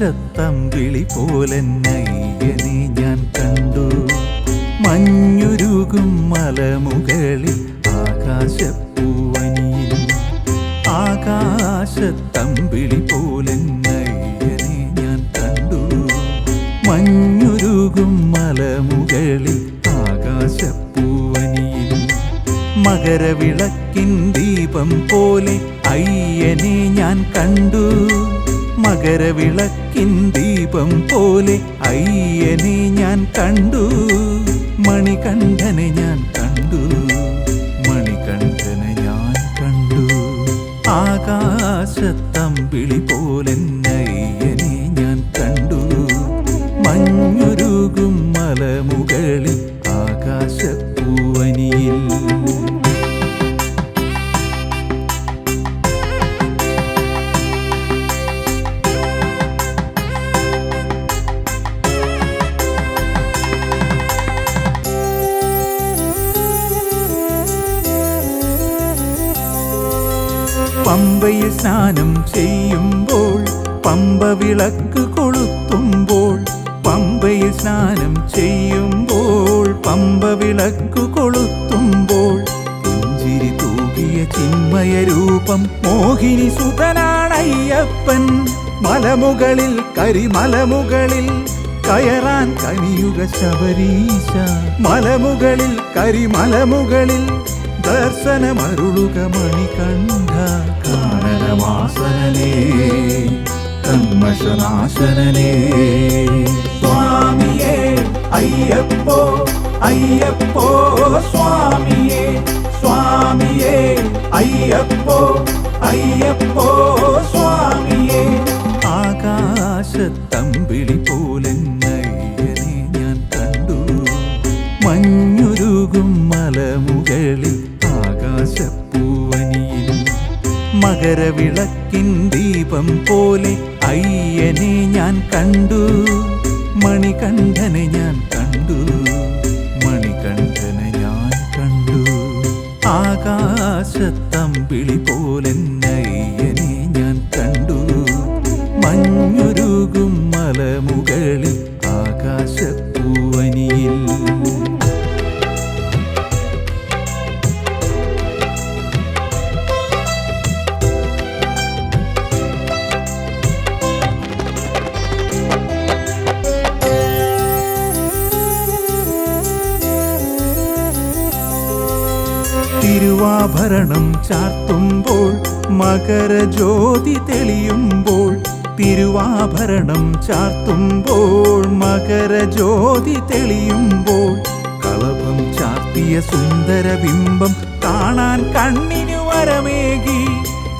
തമ്പിളി പോലെന്നയ്യനെ ഞാൻ കണ്ടു. മഞ്ഞുരുകും മലമുകളിൽ ആകാശപ്പൂവനിയിൽ. ആകാശത്തമ്പിളി പോലെന്നയ്യനെ ഞാൻ കണ്ടു. മഞ്ഞുരുകും മലമുകളിൽ ആകാശപ്പൂവനിയിൽ. മകരവിളക്കിൻ ദീപം പോലെ അയ്യനെ ഞാൻ കണ്ടു. മകരവിളക്കിൻ ദീപം പോലെ അയ്യനെ ഞാൻ കണ്ടു. മണികണ്ഠനെ ഞാൻ കണ്ടു. മണികണ്ഠനെ ഞാൻ കണ്ടു. ആകാശത്തമ്പിളി പോലെ പമ്പയിൽ സ്നാനം ചെയ്യുമ്പോൾ പമ്പ വിളക്ക് കൊളുത്തുമ്പോൾ പമ്പയിൽ സ്നാനം ചെയ്യുമ്പോൾ പമ്പ വിളക്ക് കൊളുത്തുമ്പോൾ പുഞ്ചിരി തൂകിയ ചിന്മയ രൂപം മോഹിനി സുതനാണയ്യപ്പൻ മലമുകളിൽ കരിമലമുകളിൽ കയറാൻ കനിയുക ശബരീശ. മലമുകളിൽ കരിമലമുകളിൽ ദർശനമരുളുക മണികണ്ഠ. കാനനവാസനനേ കന്മഷനാശനേ സ്വാമിയേ അയ്യപ്പോ അയ്യപ്പോ സ്വാമിയേ സ്വാമിയേ അയ്യപ്പോ അയ്യപ്പോ സ്വാമിയേ. ആകാശത്തമ്പിളി പോലെ മകരവിളക്കിൻ ദീപം പോലെ അയ്യനെ ഞാൻ കണ്ടു. മണികണ്ഠനെ ഞാൻ കണ്ടു. മണികണ്ഠനെ ഞാൻ കണ്ടു. ആകാശത്തമ്പിളി പോലെ അയ്യനെ ഞാൻ കണ്ടു. മഞ്ഞുരുകും മലമുകളിൽ തിരുവാഭരണം ചാർത്തുമ്പോൾ മകരജ്യോതി തെളിയുമ്പോൾ തിരുവാഭരണം ചാർത്തുമ്പോൾ മകരജ്യോതി തെളിയുമ്പോൾ കളഭം ചാർത്തിയ സുന്ദര ബിംബം കാണാൻ കണ്ണിനു വരമേകി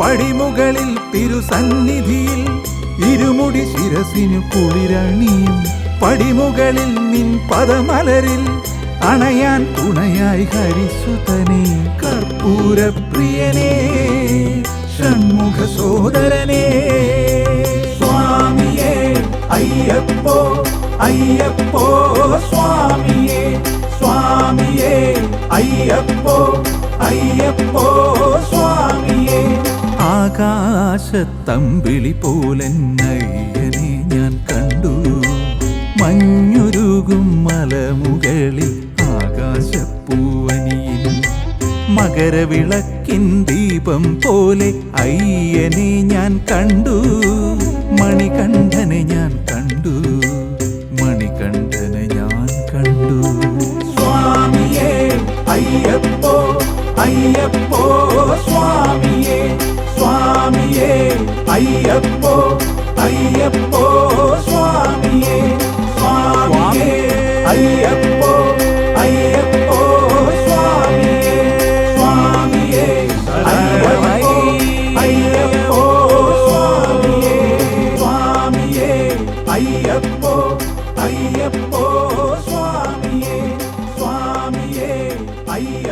പടിമുകളിൽ തിരുസന്നിധിയിൽ ഇരുമുടി ശിരസിനു കുളിരണിയും പടിമുകളിൽ നിൻ പദമലരിൽ അണയാൻ തുണയായി ഹരിസുതനെ കർപ്പൂരപ്രിയനേ ഷൺമുഖ സോദരനെ. സ്വാമിയേ അയ്യപ്പോ അയ്യപ്പോ സ്വാമിയേ സ്വാമിയേ അയ്യപ്പോ അയ്യപ്പോ സ്വാമിയേ. ആകാശത്തമ്പിളി പോലെ നയ്യനെ ഞാൻ കണ്ടു. മഞ്ഞുരുകും മലമുകളിൽ ആകാശപ്പൂവനിയിൽ മകരവിളക്കിൻ ദീപം പോലെ അയ്യനെ ഞാൻ കണ്ടു. മണികണ്ഠനെ ഞാൻ കണ്ടു. മണികണ്ഠനെ ഞാൻ കണ്ടു. സ്വാമിയേ അയ്യപ്പോ അയ്യപ്പോ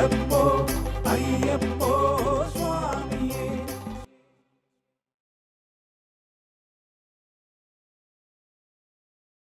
Tempo.